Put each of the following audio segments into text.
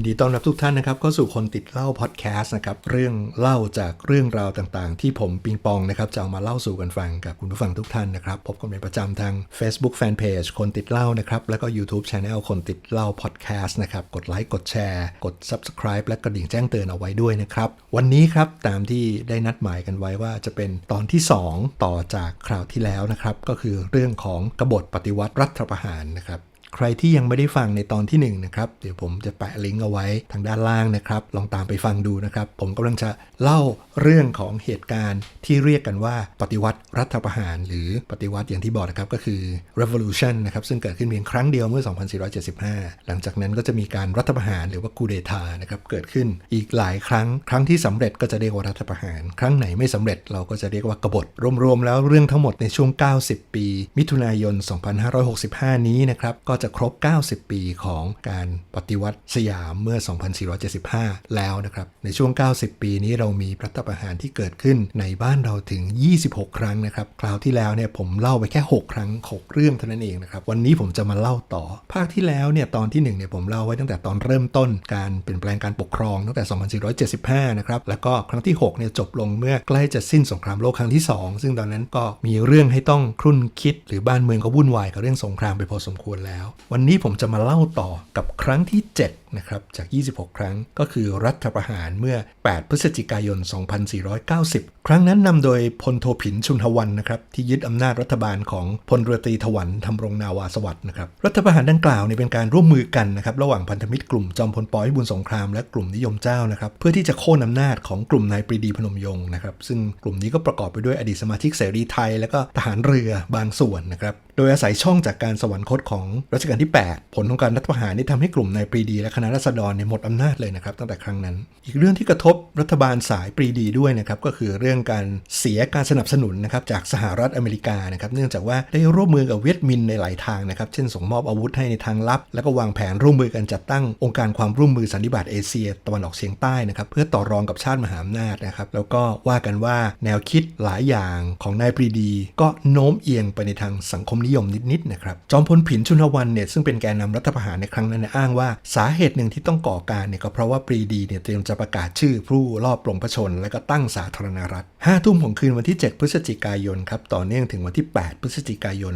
ยินดีต้อนรับทุกท่านนะครับเข้าสู่คนติดเล่าพอดแคสต์นะครับเรื่องเล่าจากเรื่องราวต่างๆ ที่ผมปิงปองนะครับจะเอามาเล่าสู่กันฟังกับคุณผู้ฟังทุกท่านนะครับพบกันเป็นประจำทาง Facebook Fanpage คนติดเล่านะครับแล้วก็ YouTube Channel คนติดเล่าพอดแคสต์นะครับกดไลค์กดแชร์ กด Subscribe และกระดิ่งแจ้งเตือนเอาไว้ด้วยนะครับวันนี้ครับตามที่ได้นัดหมายกันไว้ว่าจะเป็นตอนที่ 2 ต่อจากคราวที่แล้วนะครับก็คือเรื่องของกบฏปฏิวัติรัฐประหารนะครับ ใครที่ยังไม่ได้ฟังในตอนที่1นนะครับเดี๋ยวผมจะแปะลิงก์เอาไว้ทางด้านล่างนะครับ ลองตามไปฟังดูนะครับ ผมกำลังจะเล่าเรื่องของเหตุการณ์ที่เรียกกันว่าปฏิวัติรัฐประหาร หรือปฏิวัติอย่างที่บอกนะครับก็คือ revolution นะครับซึ่งเกิดขึ้นเพียงครั้งเดียวเมื่อ 2475 หลังจากนั้นก็จะมีการรัฐประหารหรือว่ากูเดตานะครับเกิดขึ้นอีกหลายครั้ง ครั้งที่สำเร็จก็จะเรียกว่ารัฐประหาร ครั้งไหนไม่สำเร็จเราก็จะเรียกว่ากบฏรวมๆแล้วเรื่องทั้งหมดในช่วง 90 ปี มิถุนายน 2565 นี้นะครับก็จะครบ 90 ปีของการปฏิวัติสยามเมื่อ 2475 แล้วนะครับ ในช่วง 90 ปีนี้เรามีรัฐประหารที่เกิดขึ้นในบ้านเราถึง 26 ครั้งนะครับ คราวที่แล้วเนี่ยผมเล่าไปแค่ 6 ครั้ง 6 เรื่องเท่านั้นเองนะครับ วันนี้ผมจะมาเล่าต่อ ภาคที่แล้วเนี่ยตอนที่ 1 เนี่ยผมเล่าไว้ตั้งแต่ตอนเริ่มต้นการเปลี่ยนแปลงการปกครองตั้งแต่ 2475 นะครับ แล้วก็ครั้งที่ 6 เนี่ยจบลงเมื่อใกล้จะสิ้นสงครามโลกครั้งที่ 2 ซึ่งตอนนั้นก็มีเรื่องให้ต้องครุ่นคิด หรือบ้านเมืองก็วุ่นวายกับเรื่องสงครามไปพอสมควรแล้ววันนี้ผมจะมาเล่าต่อกับครั้งที่ 7นะครับจาก 26 ครั้ง ก็คือรัฐประหารเมื่อ 8 พฤศจิกายน 2490 ครั้งนั้นนำโดยพลโทผินชุนทวันนะครับที่ยึดอำนาจรัฐบาลของพลเรือตรีถวันทำรงนาวาสวัสด์นะครับรัฐประหารดังกล่าวเนี่ยเป็นการร่วมมือกันนะครับระหว่างพันธมิตรกลุ่มจอมพลปพิบูลสงครามและกลุ่มนิยมเจ้านะครับเพื่อที่จะโค่นอำนาจของกลุ่มนายปรีดีพนมยงค์นะครับซึ่งกลุ่มนี้ก็ประกอบไปด้วยอดีตสมาชิกเสรีไทย และก็ทหารเรือบางส่วนนะครับโดยอาศัยช่องจากการสวรรคตของรัชกาลที่ 8 ผลของการรัฐประหารนี่ทำให้กลุ่มนายปรีดีและณะรัษฎรเนี่ยหมดอำนาจเลยนะครับตั้งแต่ครั้งนั้น อีกเรื่องที่กระทบรัฐบาลสายปรีดีด้วยนะครับก็คือเรื่องการเสียการสนับสนุนนะครับจากสหรัฐอเมริกานะครับเนื่องจากว่าได้ร่วมมือกับเวียดมินในหลายทางนะครับเช่นส่งมอบอาวุธให้ในทางลับ แล้วก็วางแผนร่วมมือกันจัดตั้งองค์การความร่วมมือสันนิบาตเอเชียตะวันออกเฉียงใต้นะครับเพื่อต่อรองกับชาติมหาอำนาจนะครับแล้วก็ว่ากันว่าแนวคิดหลายอย่างของนายปรีดี ก็โน้มเอียงไปในทางสังคมนิยมนิดๆนะครับจอมพลผินชุนวันเนี่ยซึ่งเป็นแกนนำรัฐประหารในครั้งนั้นอ้างว่าสาเหตุหนึ่งที่ต้องก่อการเนี่ยก็เพราะว่าปรีดีเนี่ยเตรียมจะประกาศชื่อผู้รอบปลงพระชน และก็ตั้งสาธารณรัฐ5ทุ่มของคืนวันที่ 7 พฤศจิกายนครับต่อเนื่องถึงวันที่ 8 พฤศจิกายน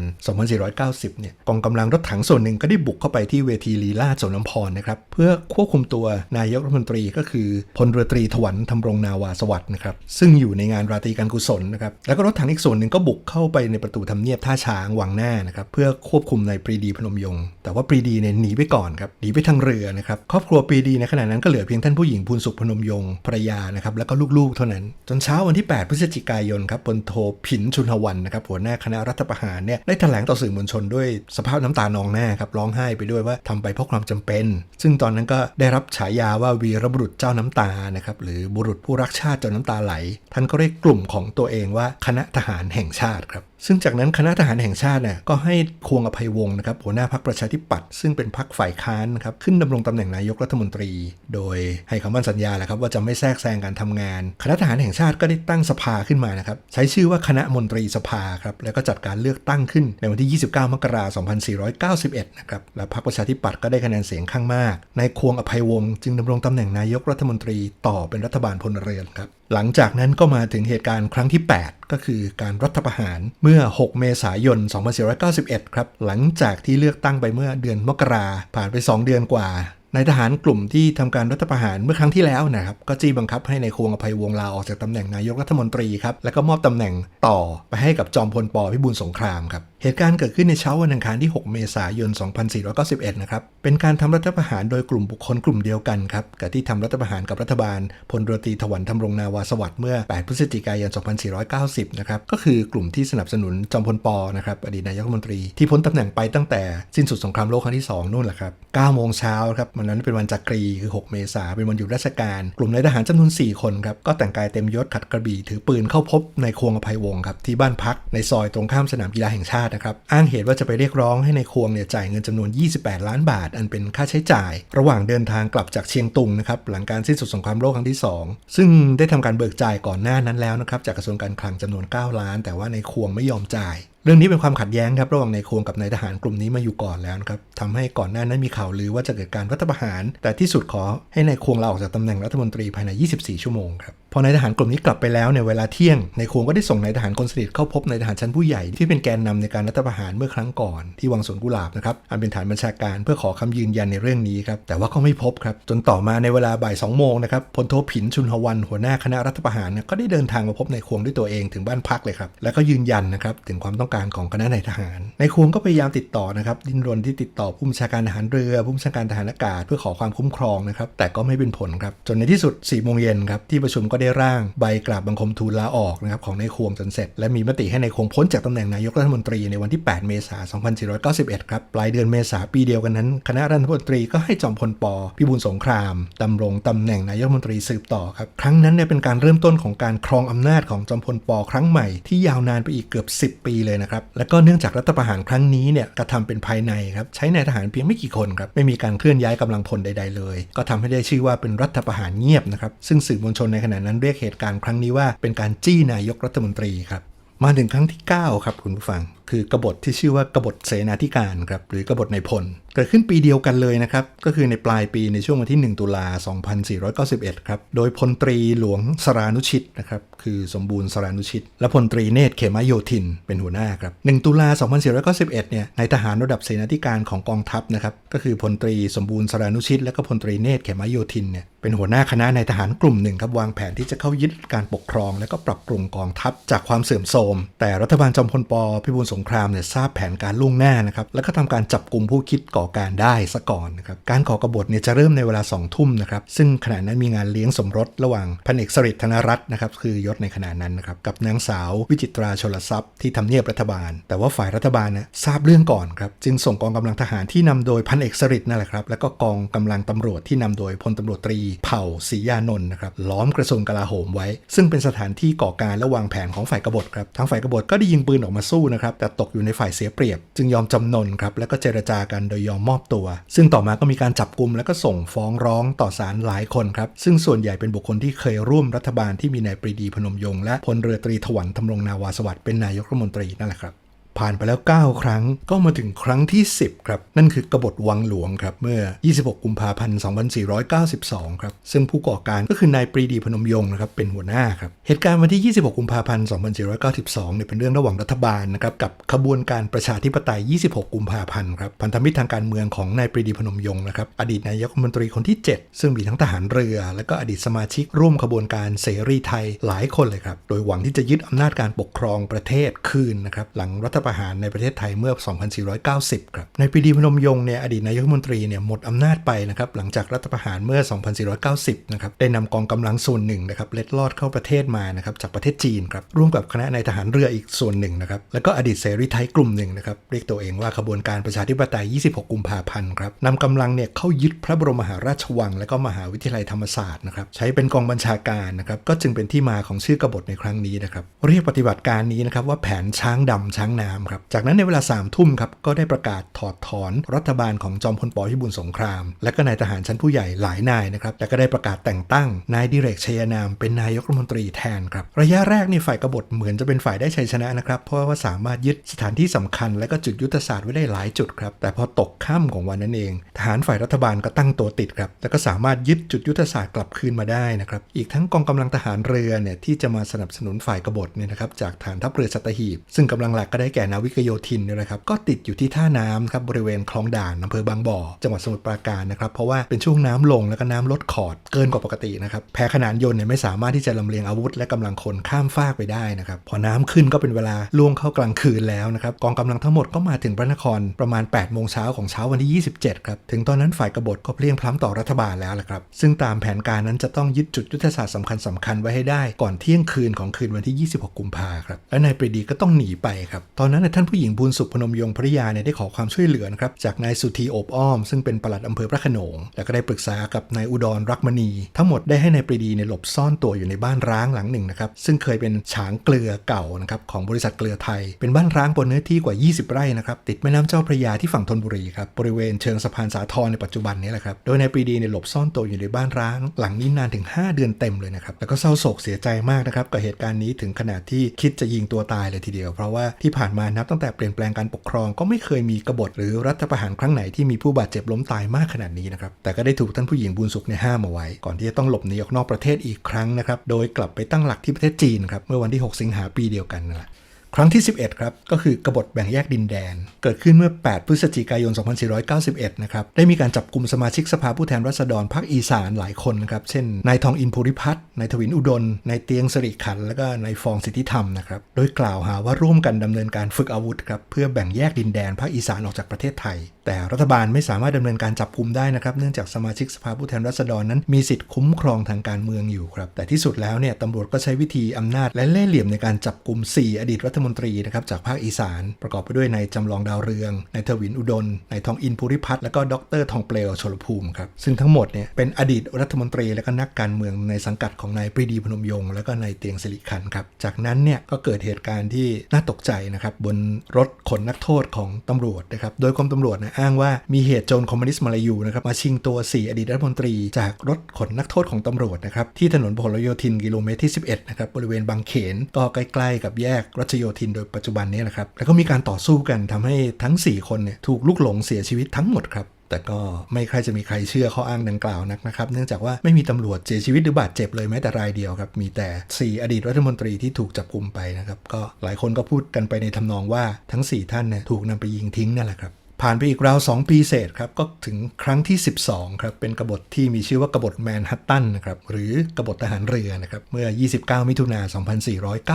2490 เนี่ยกองกำลังรถถังส่วนหนึ่งก็ได้บุกเข้าไปที่เวทีลีลาดสนน้ำพรนะครับเพื่อควบคุมตัวนายกรัฐมนตรีก็คือพลเรือตรีถวันทำรงนาวาสวัสดิ์นะครับซึ่งอยู่ในงานราตรีการกุศลนะครับแล้วก็รถถังอีกส่วนหนึ่งก็บุกเข้าไปในประตูทำเนียบท่าช้างวังหน้านะครับเพื่อควบคุมนายปรีดีพนมยงค์แต่ว่าปรีดีเนี่ยหนีไปก่อนครับหนีไปทางเรือนะครับครอบครัวปีดีในขณะนั้นก็เหลือเพียงท่านผู้หญิงพูนสุขพนมยงค์ภรรยานะครับแล้วก็ลูกๆ เท่านั้น จนเช้าวันที่ 8 พฤศจิกายนครับพลโทผินชุนทวันนะครับหัวหน้าคณะรัฐประหารเนี่ยได้แถลงต่อสื่อมวลชนด้วยสภาพน้ำตานองหน้าครับร้องไห้ไปด้วยว่าทำไปเพราะความจำเป็น ซึ่งตอนนั้นก็ได้รับฉายาว่าวีรบุรุษเจ้าน้ำตานะครับหรือบุรุษผู้รักชาติเจ้าน้ำตาไหล ท่านก็เรียกกลุ่มของตัวเองว่าคณะทหารแห่งชาติครับ ซึ่งจากนั้นคณะทหารแห่งชาติเนี่ยก็ให้ควงอภัยวงศ์นะครับหัวหน้าพรรคประชาธิปัตย์ซึ่งเป็นพรรคฝ่ายค้านนะครับขึ้นดำรงตำแหน่งนายกรัฐมนตรี โดยให้คำมั่นสัญญาแหละครับว่าจะไม่แทรกแซงการทำงาน คณะทหารแห่งชาติก็ได้ตั้งสภาขึ้นมานะครับใช้ชื่อว่าคณะมนตรีสภาครับแล้วก็จัดการเลือกตั้งขึ้นในวันที่ 29 มกราคม 2491 นะครับและพรรคประชาธิปัตย์ก็ได้คะแนนเสียงข้างมากนายควงอภัยวงศ์จึงดำรงตำแหน่งนายกรัฐมนตรีต่อเป็นรัฐบาลพลเรือนครับ หลังจากนั้นก็มาถึงเหตุการณ์ครั้งที่ 8 ก็คือการรัฐประหารเมื่อ 6 เมษายน 2491 ครับ หลังจากที่เลือกตั้งไปเมื่อเดือนมกราผ่านไป 2 เดือนกว่านายทหารกลุ่มที่ทำการรัฐประหารเมื่อครั้งที่แล้วนะครับก็จี้บังคับให้ในายควงอภัยวงลาออกจากตำแหน่งนายกรัฐมนตรีครับแล้วก็มอบตำแหน่งต่อไปให้กับจอมพลปพิบูลสงครามครับ เหตุการณ์เกิดขึ้นในเช้าวันอังคารที่ 6 เมษายน 2491 นะครับ เป็นการทำรัฐประหารโดยกลุ่มบุคคลกลุ่มเดียวกันครับ กับที่ทำรัฐประหารกับรัฐบาลพลเรือตีถวันทำรงนาวาสวัสดิ์เมื่อ 8 พฤศจิกายน 2490 นะครับ ก็คือกลุ่มที่สนับสนุนจอมพลปนะครับ อดีตนายกรัฐมนตรีที่พ้นตำแหน่งไปตั้งแต่สิ้นสุดสงครามโลกครั้งที่ 2 นู่นแหละครับ 9 โมงเช้าครับ วันนั้นเป็นวันจักรี คือ 6 เมษายนเป็นวันหยุดราชการ กลุ่มนายทหารจำนวน 4 คนครับ ก็แต่งกายเต็มยศขัดกระบี่ถือปืนเข้าพบนควงอภัยวงครับที่บ้านพักในซอยตรงข้ามสนามกีฬาแห่งชาตินะครับอ้างเหตุว่าจะไปเรียกร้องให้ในควงเนี่ยจ่ายเงินจำนวน 28 ล้านบาท อันเป็นค่าใช้จ่าย ระหว่างเดินทางกลับจากเชียงตุงนะครับหลังการสิ้นสุดสงครามโลกครั้งที่ 2 ซึ่งได้ทำการเบิกจ่ายก่อนหน้านั้นแล้วนะครับจากกระทรวงการคลังจำนวน 9 ล้าน แต่ว่าในควงไม่ยอมจ่ายเรื่องนี้เป็นความขัดแย้งครับระหว่างนายควงกับนายทหารกลุ่มนี้มาอยู่ก่อนแล้วนะครับทำให้ก่อนหน้านั้นมีข่าวลือว่าจะเกิดการรัฐประหาร แต่ที่สุดขอให้นายควงลาออกจากตำแหน่งรัฐมนตรีภายใน 24 ชั่วโมงครับ พอนายทหารกลุ่มนี้กลับไปแล้วในเวลาเที่ยงนายควงก็ได้ส่งนายทหารคนสนิทเข้าพบนายทหารชั้นผู้ใหญ่ที่เป็นแกนนำในการรัฐประหารเมื่อครั้งก่อนที่วังสวนกุหลาบนะครับอันเป็นฐานบัญชาการเพื่อขอคำยืนยันในเรื่องนี้ครับแต่ว่าก็ไม่พบครับจนต่อมาในเวลาบ่าย2โมงนะครับพลโทผินชุนหวันหัวหน้าคณะรัฐประหารก็ได้เดินทางมาพบนายควงด้วยตัวเองถึงบ้านพักเลยครับแล้วก็ยืนยันนะครับถึงความต้องการของคณะนายทหารนายควงก็พยายามติดต่อนะครับดิ้นรนที่ติดต่อผู้บัญชาการทหารเรือผู้บัญชาการทหารอากาศเพื่อขอความคุ้มครองนะครับแต่ก็ไม่เป็นผลครับจนในที่สุด4โมงเย็นครับที่ประชุมก็ได้ร่างใบกราบบังคมทูลลาออกนะครับของนายควงจนเสร็จ และมีมติให้นายควงพ้นจากตำแหน่งนายกรัฐมนตรีในวันที่ 8 เมษายน 2491 ครับ ปลายเดือนเมษาปีเดียวกันนั้น คณะรัฐมนตรีก็ให้จอมพลปพิบูลสงครามดำรงตำแหน่งนายกรัฐมนตรีสืบต่อครับ ครั้งนั้นเนี่ยเป็นการเริ่มต้นของการครองอำนาจของจอมพลปครั้งใหม่ที่ยาวนานไปอีกเกือบ 10 ปีเลยนะครับแล้วก็เนื่องจากรัฐประหารครั้งนี้เนี่ยกระทำเป็นภายในครับใช้นายทหารเพียงไม่กี่คนครับไม่มีการเคลื่อนย้ายกำลังพลใด ๆ เลย ก็ทำให้ได้ชื่อว่าเป็นรัฐประหารเงียบนะครับซึ่งสื่อมวลชนในขณะนั้นเรียกเหตุการณ์ครั้งนี้ว่าเป็นการจี้นายกรัฐมนตรีครับ มาถึงครั้งที่ 9 ครับคุณผู้ฟัง คือกบฏที่ชื่อว่ากบฏเสนาธิการครับหรือกบฏในพล เกิดขึ้นปีเดียวกันเลยนะครับก็คือในปลายปีในช่วงวันที่ 1 ตุลา 2491 ครับโดยพลตรีหลวงสรานุชิตนะครับคือสมบูรณ์สรานุชิต และพลตรีเนตรเขมโยธินเป็นหัวหน้าครับ 1 ตุลา 2491 เนี่ยนายทหารระดับเสนาธิการของกองทัพนะครับก็คือพลตรีสมบูรณ์สรานุชิต และก็พลตรีเนตรเขมโยธินเนี่ยเป็นหัวหน้าคณะนายทหารกลุ่มหนึ่งครับวางแผนที่จะเข้ายึดการปกครอง และก็ปรับปรุงกองทัพจากความเสื่อมโทรม แต่รัฐบาลจอมพลปพิบูลสงครามเนี่ยทราบแผนการล่วงหน้านะครับแล้วก็ทำการจับกลุ่มผู้คิดก่อการได้ซะก่อนนะครับการก่อกบฏเนี่ยจะเริ่มในเวลา2ทุ่มนะครับซึ่งขณะนั้นมีงานเลี้ยงสมรสระหว่างพันเอกสฤษดิ์ธนรัตน์นะครับคือยศในขณะนั้นนะครับกับนางสาววิจิตราชลทรัพย์ที่ทำเนียบรัฐบาล แต่ว่าฝ่ายรัฐบาลนะทราบเรื่องก่อนครับจึงส่งกองกำลังทหารที่นำโดยพันเอกสฤษดิ์นั่นแหละครับแล้วก็กองกำลังตำรวจที่นำโดยพลตำรวจตรีเผ่าศรียานนท์นะครับล้อมกระทรวงกลาโหมไว้ ซึ่งเป็นสถานที่ก่อการและวางแผนของฝ่ายกบฏครับทางฝ่ายกบฏก็ได้ยิงปืนออกมาสู้นะครับแต่ตกอยู่ในฝ่ายเสียเปรียบ จึงยอมจำนนครับแล้วก็เจรจากันโดยยอมมอบตัว ซึ่งต่อมาก็มีการจับกลุ่มแล้วก็ส่งฟ้องร้องต่อศาลหลายคนครับซึ่งส่วนใหญ่เป็นบุคคลที่เคยร่วมรัฐบาลที่มีนายปรีดีพนมยงค์และพลเรือตรีถวันทำรงนาวาสวัสดิ์เป็นนายกรัฐมนตรีนั่นแหละครับ ผ่านไปแล้ว 9 ครั้งก็มาถึงครั้งที่ 10 ครับ นั่นคือกบฏวังหลวงครับ เมื่อ 26 กุมภาพันธ์ 2492 ครับ ซึ่งผู้ก่อการก็คือนายปรีดีพนมยงค์นะครับ เป็นหัวหน้าครับ เหตุการณ์วันที่ 26 กุมภาพันธ์ 2492 เนี่ยเป็นเรื่องระหว่างรัฐบาลนะครับ กับขบวนการประชาธิปไตย 26 กุมภาพันธ์ครับ พันธมิตรทางการเมืองของนายปรีดีพนมยงค์นะครับ อดีตนายกรัฐมนตรีคนที่ 7 ซึ่งมีทั้งทหารเรือ และก็อดีตสมาชิกร่วมขบวนการเสรีไทยหลายคนเลยครับ โดยหวังที่จะยึดอำนาจการปกครองประเทศคืนนะครับ หลังรัฐประหารในประเทศไทยเมื่อ 2490 ครับ ในปีดีพนมยงค์เนี่ยอดีตนายกรัฐมนตรีเนี่ยหมดอำนาจไปนะครับหลังจากรัฐประหารเมื่อ 2490 นะครับได้นำกองกำลังส่วนหนึ่งนะครับเล็ดลอดเข้าประเทศมานะครับจากประเทศจีนครับร่วมกับคณะนายทหารเรืออีกส่วนหนึ่งนะครับแล้วก็อดีตเสรีไทยกลุ่มหนึ่งนะครับเรียกตัวเองว่าขบวนการประชาธิปไตย 26 กุมภาพันธ์ครับนำกำลังเนี่ยเข้ายึดพระบรมมหาราชวัง และก็มหาวิทยาลัยธรรมศาสตร์นะครับใช้เป็นกองบัญชาการนะครับก็จึงเป็นที่มาของชื่อกบฏในครั้งนี้นะครับเรียกปฏิบัติการนี้นะครับว่าแผนช้างดำช้างน้ำครับ จากนั้นในเวลา3ามทุ่มครับก็ได้ประกาศถอดถอนรัฐบาลของจอมพลปพิบูลสงคราม และก็นายทหารชั้นผู้ใหญ่หลายนายนะครับและก็ได้ประกาศแต่งตั้งนายดิเรกชัยนามเป็นนายกรัฐมนตรีแทนครับระยะแรกนี่ฝ่ายกบฏเหมือนจะเป็นฝ่ายได้ชัยชนะนะครับเพราะว่าสามารถยึดสถานที่สำคัญ และก็จุดยุทธศาสตร์ไว้ได้หลายจุดครับแต่พอตกค่ำของวันนั้นเอง ทหารฝ่ายรัฐบาลก็ตั้งตัวติดครับแล้วก็สามารถยึดจุดยุทธศาสตร์กลับคืนมาได้นะครับอีกทั้งกองกำลังทหารเรือเนี่ยที่จะมาสนับสนุนฝ่ายกบฏเนี่ยนะครับจากฐานทัพเรือสัตหีบ ซึ่งกำลังหลักก็ได้แก่นาวิกโยธินเนี่ยนะครับ ก็ติดอยู่ที่ท่าน้ำครับบริเวณคลองด่านอำเภอบางบ่อ จังหวัดสมุทรปราการนะครับ เพราะว่าเป็นช่วงน้ำลงแล้วก็น้ำลดขอดเกินกว่าปกตินะครับแพขนานยนต์เนี่ยไม่สามารถที่จะลำเลียงอาวุธและกำลังคนข้ามฟากไปได้นะครับพอน้ำขึ้นก็เป็นเวลาล่วงเข้ากลางคืนแล้วนะครับกองกำลังทั้งหมดก็มาถึงพระนครประมาณ8โมงเช้าของเช้าวันที่ 27 ครับ ถึงตอนนั้นฝ่ายกบฏก็เพลียงพล้ำต่อรัฐบาลแล้วแหละครับ ซึ่งตามแผนการนั้นจะต้องยึดจุดยุทธศาสตร์สำคัญสำคัญไว้ให้ได้ก่อนเที่ยงคืนของคืนวันที่ 26 กุมภาครับ และนายปรีดีก็ต้องหนีไปครับ ตอนนั้นท่านผู้หญิงบุญสุขพนมยงภริยาเนี่ยได้ขอความช่วยเหลือนะครับจากนายสุธีโอบอ้อม ซึ่งเป็นปลัดอำเภอพระขนง แล้วก็ได้ปรึกษากับนายอุดรรักมณี ทั้งหมดได้ให้นายปรีดีเนี่ยหลบซ่อนตัวอยู่ในบ้านร้างหลังหนึ่งนะครับซึ่งเคยเป็นฉางเกลือเก่านะครับของบริษัทเกลือไทย เป็นบ้านร้างบนเนื้อที่กว่า 20 ไร่นะครับติดแม่น้ำเจ้าพระยาที่ฝั่งธนบุรีครับบริเวณเชิงสะพานสาทรในปัจจุบันนี้แหละครับโดยนายปรีดีเนี่ยหลบซ่อนตัวอยู่ในบ้านร้าง หลังนี้นานถึง 5 เดือนเต็มเลยนะครับแล้วก็เศร้าโศกเสียใจมากนะครับกับเหตุการณ์นี้ถึงขนาดที่คิดจะยิงตัวตายเลยทีเดียว เพราะว่าที่ผ่านมามานับตั้งแต่เปลี่ยนแปลงการปกครองก็ไม่เคยมีกบฏหรือรัฐประหารครั้งไหนที่มีผู้บาดเจ็บล้มตายมากขนาดนี้นะครับแต่ก็ได้ถูกท่านผู้หญิงบุญสุขเนี่ยห้ามเอาไว้ ก่อนที่จะต้องหลบหนีออกนอกประเทศอีกครั้งนะครับโดยกลับไปตั้งหลักที่ประเทศจีนครับเมื่อวันที่ 6 สิงหาปีเดียวกันนั่นแหละ ครั้งที่ 11 ครับ ก็คือกบฏแบ่งแยกดินแดน เกิดขึ้นเมื่อ 8 พฤศจิกายน 2491 นะครับ ได้มีการจับกลุ่มสมาชิกสภาผู้แทนราษฎรภาคอีสานหลายคนนะครับ เช่น นายทองอินภูริพัฒน์ นายทวินอุดม นายเตียงสริขัน และก็นายฟองสิทธิธรรมนะครับ โดยกล่าวหาว่าร่วมกันดำเนินการฝึกอาวุธครับ เพื่อแบ่งแยกดินแดนภาคอีสานออกจากประเทศไทย แต่รัฐบาลไม่สามารถดำเนินการจับกลุ่มได้นะครับ เนื่องจากสมาชิกสภาผู้แทนราษฎรนั้นมีสิทธิ์คุ้มครองทางการเมืองอยู่ครับ แต่ที่สุดแล้วเนี่ยตำรวจก็ใช้วิธีอำนาจและเล่ห์เหลี่ยมในการจับกลุ่ม4อดีตรัฐมนตรีนะครับจากภาคอีสาน ประกอบไปด้วยนายจำลองดาวเรืองนายทวินอุดมนายทองอินภูริพัฒน์และก็ดรทองเปลวชลภูมิครับซึ่งทั้งหมดเนี่ยเป็นอดีตรัฐมนตรีและก็นักการเมืองในสังกัดของนายปรีดีพนมยงค์และก็นายเตียงสิริขันครับจากนั้นเนี่ยก็เกิดเหตุการณ์ที่น่าตกใจนะครับบนรถขนนักโทษของตำรวจนะครับโดยกรมตำรวจนะอ้างว่ามีเหตุโจรคอมมิวนิสต์มาลายูนะครับมาชิงตัว 4 อดีตรัฐมนตรีจากรถขนนักโทษของตำรวจนะครับที่ถนนพหลโยธินกิโลเมตรที่ 11นะครับบริเวณบางเขนก็ใกล้ ๆ กับแยกรัชโยทินโดยปัจจุบันนี้นะครับ แล้วก็มีการต่อสู้กันทำให้ทั้ง 4 คนเนี่ยถูกลุกหลงเสียชีวิตทั้งหมดครับแต่ก็ไม่ใครจะมีใครเชื่อข้ออ้างดังกล่าวนักนะครับ เนื่องจากว่าไม่มีตำรวจเสียชีวิตหรือบาดเจ็บเลยแม้แต่รายเดียวครับ มีแต่ 4 อดีตรัฐมนตรีที่ถูกจับกลุมไปนะครับ ก็หลายคนก็พูดกันไปในทำนองว่าทั้ง 4 ท่านเนี่ยถูกนำไปยิงทิ้งนั่นแหละครับ ผ่านไปอีกราว 2 ปีเศษครับก็ถึงครั้งที่ 12ครับเป็นกบฏที่มีชื่อว่ากบฏแมนฮัตตันนะครับหรือกบฏทหารเรือนะครับเมื่อ 29 มิถุนา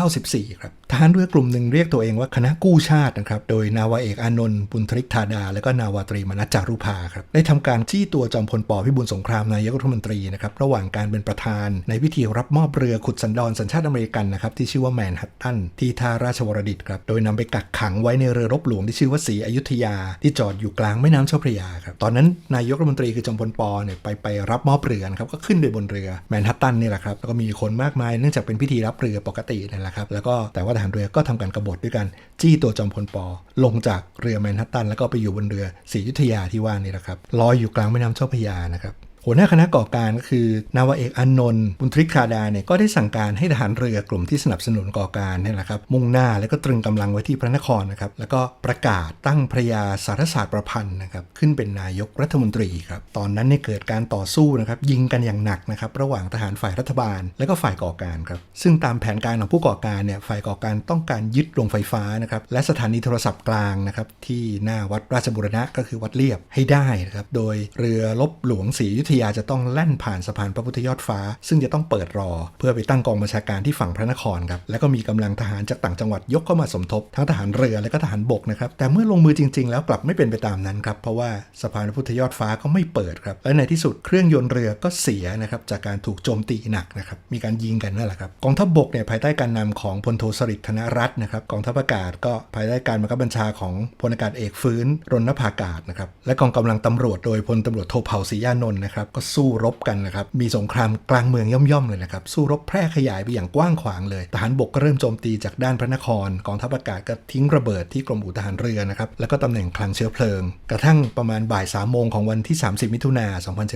2494ครับทหารเรือกลุ่มหนึ่งเรียกตัวเองว่าคณะกู้ชาตินะครับโดยนาวาเอกอานนท์บุญทริกธาดา และก็นาวาตรีมนัสจารุภาครับได้ทำการจี้ตัวจอมพลปพิบูลสงครามนายกรัฐมนตรีนะครับระหว่างการเป็นประธาน ในพิธีรับมอบเรือขุดสันดอนสัญชาติอเมริกันนะครับที่ชื่อว่าแมนฮัตตันที่ท่าราชวรดิตครับโดยนำไปกักขังไว้ในเรือรบหลวงที่ชื่อว่าศรีอยุธยาที่จอดอยู่กลางแม่น้ำเจ้าพระยาครับ ตอนนั้นนายกรัฐมนตรีคือจอมพลปอเนี่ยไปไปรับมอบเรือนะครับก็ขึ้นไปบนเรือแมนฮัตตันนี่แหละครับแล้วก็มีคนมากมายเนื่องจากเป็นพิธีรับเรือปกตินี่แหละครับแล้วก็แต่ว่าทหารเรือก็ทำการกบฏด้วยกันจี้ตัวจอมพลปอ ลงจากเรือแมนฮัตตันแล้วก็ไปอยู่บนเรือศรียุธยาที่ว่านี่แหละครับลอยอยู่กลางแม่น้ำเจ้าพระยานะครับ หัวหน้าคณะก่อการก็คือนาวาเอกอนนท์บุญทริกคาดาเนี่ยก็ได้สั่งการให้ทหารเรือกลุ่มที่สนับสนุนก่อการเนี่ยแหละครับมุ่งหน้าแล้วก็ตรึงกำลังไว้ที่พระนครนะครับแล้วก็ประกาศตั้งพระยาสารศาสตร์ประพันธ์นะครับขึ้นเป็นนายกรัฐมนตรีครับตอนนั้นเนี่ยเกิดการต่อสู้นะครับยิงกันอย่างหนักนะครับระหว่างทหารฝ่ายรัฐบาล และก็ฝ่ายก่อการครับซึ่งตามแผนการของผู้ก่อการเนี่ยฝ่ายก่อการต้องการยึดโรงไฟฟ้านะครับและสถานีโทรศัพท์กลางนะครับที่หน้าวัดราชบุรณะก็คือวัดเลียบให้ได้นะครับโดยเรือลบหลวงศรียุธยาจะต้องแล่นผ่านสะพานพระพุทธยอดฟ้า ซึ่งจะต้องเปิดรอ เพื่อไปตั้งกองบัญชาการที่ฝั่งพระนครครับแล้วก็มีกำลังทหารจากต่างจังหวัดยกเข้ามาสมทบทั้งทหารเรือและก็ทหารบกนะครับแต่เมื่อลงมือจริง ๆ แล้วกลับไม่เป็นไปตามนั้นครับเพราะว่าสะพานพระพุทธยอดฟ้าก็ไม่เปิดครับและในที่สุดเครื่องยนต์เรือก็เสียนะครับจากการถูกโจมตีหนักนะครับมีการยิงกันนั่นแหละครับกองทัพบกเนี่ยภายใต้การนำของพลโทสฤษดิ์ธนรัตน์นะครับกองทัพอากาศก็ภายใต้การบังคับบัญชาของพลอากาศเอกฟื้นรณภากาศนะครับและกองกำลังตำรวจโดยพลตำรวจโทเผ่าศรียานนท์นะครับก็สู้รบกันนะครับมีสงครามกลางเมืองย่อมๆเลยนะครับสู้รบแพร่ขยายไปอย่างกว้างขวางเลยทหารบกก็เริ่มโจมตีจากด้านพระนครกองทัพอากาศก็ทิ้งระเบิดที่กรมอู่ทหารเรือนะครับแล้วก็ตำแหน่งคลังเชื้อเพลิง กระทั่งประมาณบ่าย3ามโมงของวันที่ 30 มิถุนา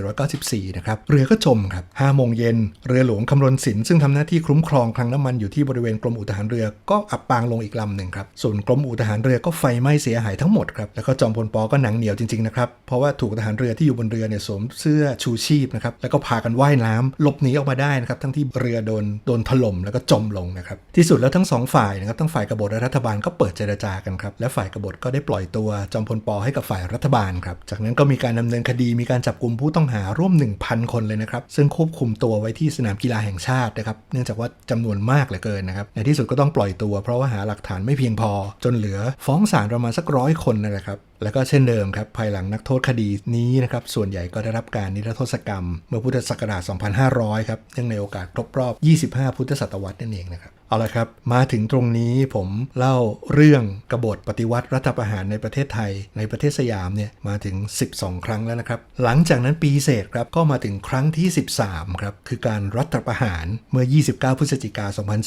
2794 นะครับเรือก็จมครับ5โมงเย็นเรือหลวงคำรณศิลป์ซึ่งทำหน้าที่คุ้มครองคลังน้ำมันอยู่ที่บริเวณกรมอู่ทหารเรือก็อับปางลงอีกลำหนึ่งครับส่วนกรมอู่ทหารเรือก็ไฟไหม้เสียหายทั้งหมดครับแล้วก็จอมพลปอก็หนังเหนียวจริงๆนะครับเพราะว่าถูกทหารเรือที่อยู่บนเรือเนี่ยสวมเสื้อชูชีพนะครับแล้วก็พากันว่ายน้ำหลบหนีออกมาได้นะครับทั้งที่เรือโดนโดนถล่มแล้วก็จมลงนะครับที่สุดแล้วทั้งสองฝ่ายนะครับทั้งฝ่ายกบฏและรัฐบาลก็เปิดเจรจากันครับและฝ่ายกบฏก็ได้ปล่อยตัวจอมพลปให้กับฝ่ายรัฐบาลครับจากนั้นก็มีการดำเนินคดีมีการจับกลุ่มผู้ต้องหาร่วม 1,000 คนเลยนะครับซึ่งควบคุมตัวไว้ที่สนามกีฬาแห่งชาตินะครับเนื่องจากว่าจำนวนมากเหลือเกินนะครับในที่สุดก็ต้องปล่อยตัว เพราะว่าหาหลักฐานไม่เพียงพอ จนเหลือฟ้องศาลประมาณสักร้อยคนนั่นแหละครับ แล้วก็เช่นเดิมครับภายหลังนักโทษคดีนี้นะครับส่วนใหญ่ก็ได้รับการนิรโทษกรรม เมื่อพุทธศักราช 2500 ครับเนื่องในโอกาสครบรอบ 25 พุทธศตวรรษนั่นเองนะครับ เอาละครับ มาถึงตรงนี้ผมเล่าเรื่องกบฏปฏิวัติรัฐประหารในประเทศไทย ในประเทศสยามเนี่ยมาถึง 12 ครั้งแล้วนะครับ หลังจากนั้นปีเศษครับก็มาถึงครั้งที่ 13ครับคือการรัฐประหารเมื่อ 29 พฤศจิกายน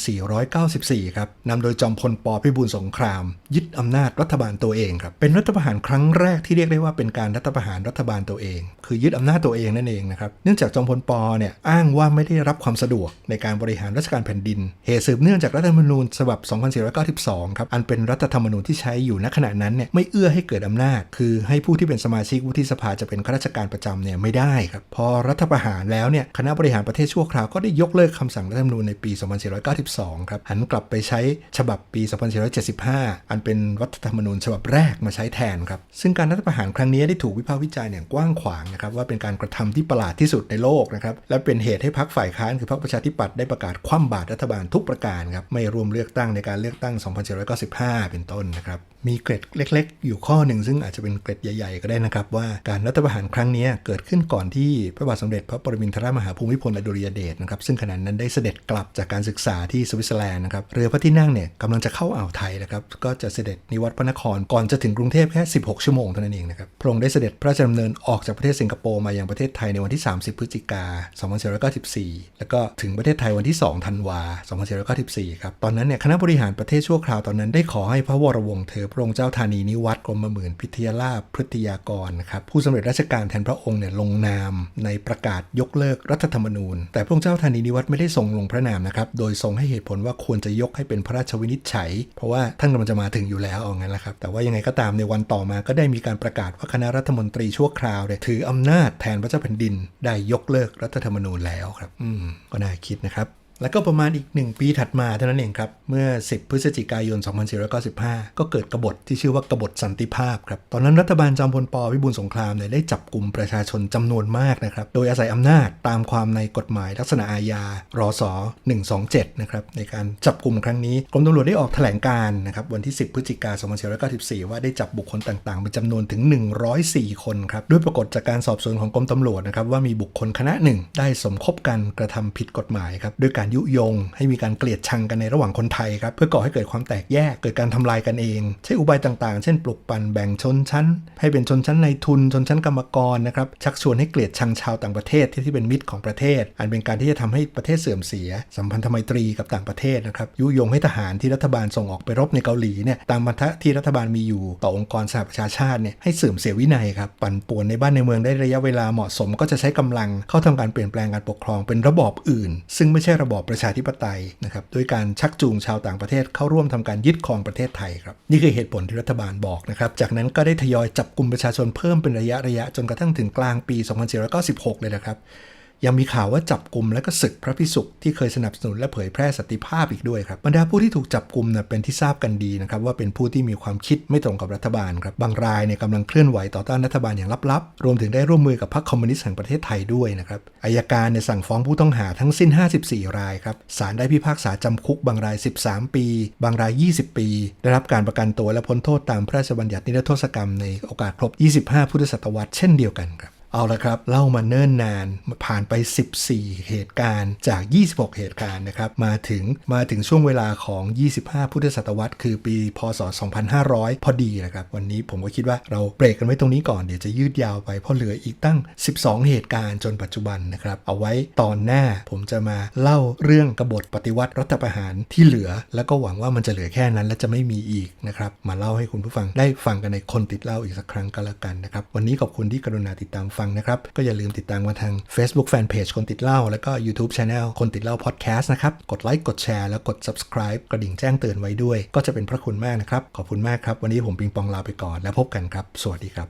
2494 ครับนำโดยจอมพลปพิบูลสงคราม ยึดอำนาจรัฐบาลตัวเองครับเป็นรัฐประหารครั้งแรกที่เรียกได้ว่าเป็นการรัฐประหารรัฐบาลตัวเอง คือยึดอำนาจตัวเองนั่นเองนะครับเนื่องจากจอมพลปเนี่ยอ้างว่าไม่ได้รับความสะดวกในการบริหารราชการแผ่นดินเหตุสืบเนื่ององจากรัฐธรรมนูญฉบับ 2492 ครับ อันเป็นรัฐธรรมนูญที่ใช้อยู่ณขณะนั้นเนี่ยไม่เอื้อให้เกิดอำนาจ คือให้ผู้ที่เป็นสมาชิกวุฒิสภาจะเป็นข้าราชการประจำเนี่ยไม่ได้ครับ พอรัฐประหารแล้วเนี่ยคณะบริหารประเทศชั่วคราวก็ได้ยกเลิกคำสั่งรัฐธรรมนูญในปี 2492 ครับ หันกลับไปใช้ฉบับปี 2475 อันเป็นรัฐธรรมนูญฉบับแรกมาใช้แทนครับ ซึ่งการรัฐประหารครั้งนี้ได้ถูกวิพากษ์วิจารณ์อย่างกว้างขวางนะครับว่าเป็นการกระทำที่ประหลาดที่สุดในโลกนะครับและเป็นเหตุให้พรรคฝ่ายค้านคือพรรคประชาธิปัตย์ได้ประกาศคว่ำบาตรรัฐบาลทุกประการครับไม่รวมเลือกตั้งในการเลือกตั้ง 2495 เป็นต้นนะครับมีเกร็ดเล็ก ๆ อยู่ข้อหนึ่งซึ่งอาจจะเป็นเกร็ดใหญ่ ๆ ก็ได้นะครับว่าการรัฐประหารครั้งนี้เกิดขึ้นก่อนที่พระบาทสมเด็จพระปรมินทรมหาภูมิพลอดุลยเดชนะครับซึ่งขณะนั้นได้เสด็จกลับจากการศึกษาที่สวิตเซอร์แลนด์นะครับเรือพระที่นั่งเนี่ยกำลังจะเข้าอ่าวไทยนะครับก็จะเสด็จนิวัตพระนครก่อนจะถึงกรุงเทพแค่ 16 ชั่วโมงเท่านั้นเองนะครับพระองค์ได้เสด็จพระราชดำเนินออกจากประเทศสิงคโปร์มายังประเทศไทยในวันที่ 30 พฤศจิกา 2494 แล้วก็ถึงประเทศไทยวันที่ 2 ธันวา2494ครับตอนนั้นเนี่ยคณะบริหารประเทศชั่วคราวตอนนั้นได้ขอให้พระวรวงศ์เธอพระองค์เจ้าธานีนิวัตรกรมหมื่นพิทยาลาภพฤทยากรนะครับผู้สำเร็จราชการแทนพระองค์เนี่ยลงนามในประกาศยกเลิกรัฐธรรมนูญ แต่พระองค์เจ้าธานีนิวัตรไม่ได้ทรงลงพระนามนะครับโดยทรงให้เหตุผลว่าควรจะยกให้เป็นพระราชวินิจฉัย เพราะว่าท่านกำลังจะมาถึงอยู่แล้วเอางั้นแหละครับแต่ว่ายังไงก็ตามในวันต่อมาก็ได้มีการประกาศว่าคณะรัฐมนตรีชั่วคราวเนี่ยถืออำนาจแทนพระเจ้าแผ่นดิน ได้ยกเลิกรัฐธรรมนูญแล้วครับ อืมก็น่าคิดนะครับ แล้วก็ประมาณอีก 1 ปีถัดมาเท่านั้นเองครับ เมื่อ 10 พฤศจิกายน 2495 ก็เกิดกบฏที่ชื่อว่ากบฏสันติภาพครับ ตอนนั้นรัฐบาลจอมพลปวิบูลสงครามเนี่ยได้จับกลุ่มประชาชนจำนวนมากนะครับ โดยอาศัยอำนาจตามความในกฎหมายลักษณะอาญารอส127 นะครับ ในการจับกลุ่มครั้งนี้กรมตำรวจได้ออกแถลงการนะครับวันที่ 10 พฤศจิกายน 2494 ว่าได้จับบุคคลต่างๆเป็นจำนวนถึง 104 คนครับด้วยปรากฏจากการสอบสวนของกรมตำรวจนะครับว่ามีบุคคลคณะหนึ่งได้สมคบกันกระทำผิดกฎหมายครับด้วยการยุยง ให้มีการเกลียดชังกันในระหว่างคนไทยครับเพื่อก่อให้เกิดความแตกแยกเกิดการทำลายกันเอง ใช้อุบายต่างๆ เช่นปลุกปั่นแบ่งชนชั้น ให้เป็นชนชั้นในทุนชนชั้นกรรมกรนะครับชักชวนให้เกลียดชังชาวต่างประเทศที่ที่เป็นมิตรของประเทศ อันเป็นการที่จะทำให้ประเทศเสื่อมเสีย สัมพันธไมตรีกับต่างประเทศนะครับยุยงให้ทหารที่รัฐบาลส่งออกไปรบในเกาหลีเนี่ยตามบันทะที่รัฐบาลมีอยู่ต่อองค์กรสหประชาชาติเนี่ยให้เสื่อมเสียวินัยครับปั่นป่วนในบ้านในเมืองได้ระยะเวลาเหมาะสม ก็จะใช้กำลังเข้าทำการเปลี่ยนแปลงการปกครองเป็นระบอบอื่น ซึ่งไม่ใช่ระบอบประชาธิปไตยนะครับโดยการชักจูงชาวต่างประเทศเข้าร่วมทำการยึดครองประเทศไทยครับนี่คือเหตุผลที่รัฐบาลบอกนะครับจากนั้นก็ได้ทยอยจับกลุ่มประชาชนเพิ่มเป็นระยะระยะจนกระทั่งถึงกลางปี 2496 เลยนะครับ ยังมีข่าวว่าจับกลุ่มและก็ศึกพระพิสุกที่เคยสนับสนุนและเผยแพร่สันติภาพอีกด้วยครับบรรดาผู้ที่ถูกจับกลุ่มนะเป็นที่ทราบกันดีนะครับว่าเป็นผู้ที่มีความคิดไม่ตรงกับรัฐบาลครับบางรายเนี่ยกำลังเคลื่อนไหวต่อต้านรัฐบาลอย่างลับๆ รวมถึงได้ร่วมมือกับพรรคคอมมิวนิสต์แห่งประเทศไทยด้วยนะครับอายการเนี่ยสั่งฟ้องผู้ต้องหาทั้งสิ้น 54 รายครับศาลได้พิพากษาจำคุกบางราย 13 ปี บางราย 20 ปี ได้รับการประกันตัวและพ้นโทษตามพระราชบัญญัตินิรโทษกรรมในโอกาสครบ 25 พุทธศตวรรษเช่นเดียวกันครับ เอาละครับ เล่ามาเนิ่นนานผ่านไป 14 เหตุการณ์จาก 26 เหตุการณ์นะครับ มาถึงมาถึงช่วงเวลาของ 25 พุทธศตวรรษ คือปี พศ 2500 พอดีนะครับ วันนี้ผมก็คิดว่าเราเบรกกันไว้ตรงนี้ก่อนเดี๋ยวจะยืดยาวไปเพราะเหลืออีกตั้ง 12 เหตุการณ์จนปัจจุบันนะครับ เอาไว้ตอนหน้าผมจะมาเล่าเรื่องกบฏปฏิวัติรัฐประหารที่เหลือ แล้วก็หวังว่ามันจะเหลือแค่นั้นและจะไม่มีอีกนะครับ มาเล่าให้คุณผู้ฟังได้ฟังกันในคนติดเล่าอีกสักครั้งก็แล้วกันนะครับ วันนี้ขอบคุณที่กรุณาติดตามฟังนะครับ ก็อย่าลืมติดตามมาทาง Facebook Fanpage คนติดเล่า แล้วก็ YouTube Channel คนติดเล่า Podcast นะครับ กดไลค์กดแชร์แล้วกด subscribe กระดิ่งแจ้งเตือนไว้ด้วย ก็จะเป็นพระคุณมากนะครับ ขอบคุณมากครับ วันนี้ผมปิงปองลาไปก่อนแล้วพบกันครับ สวัสดีครับ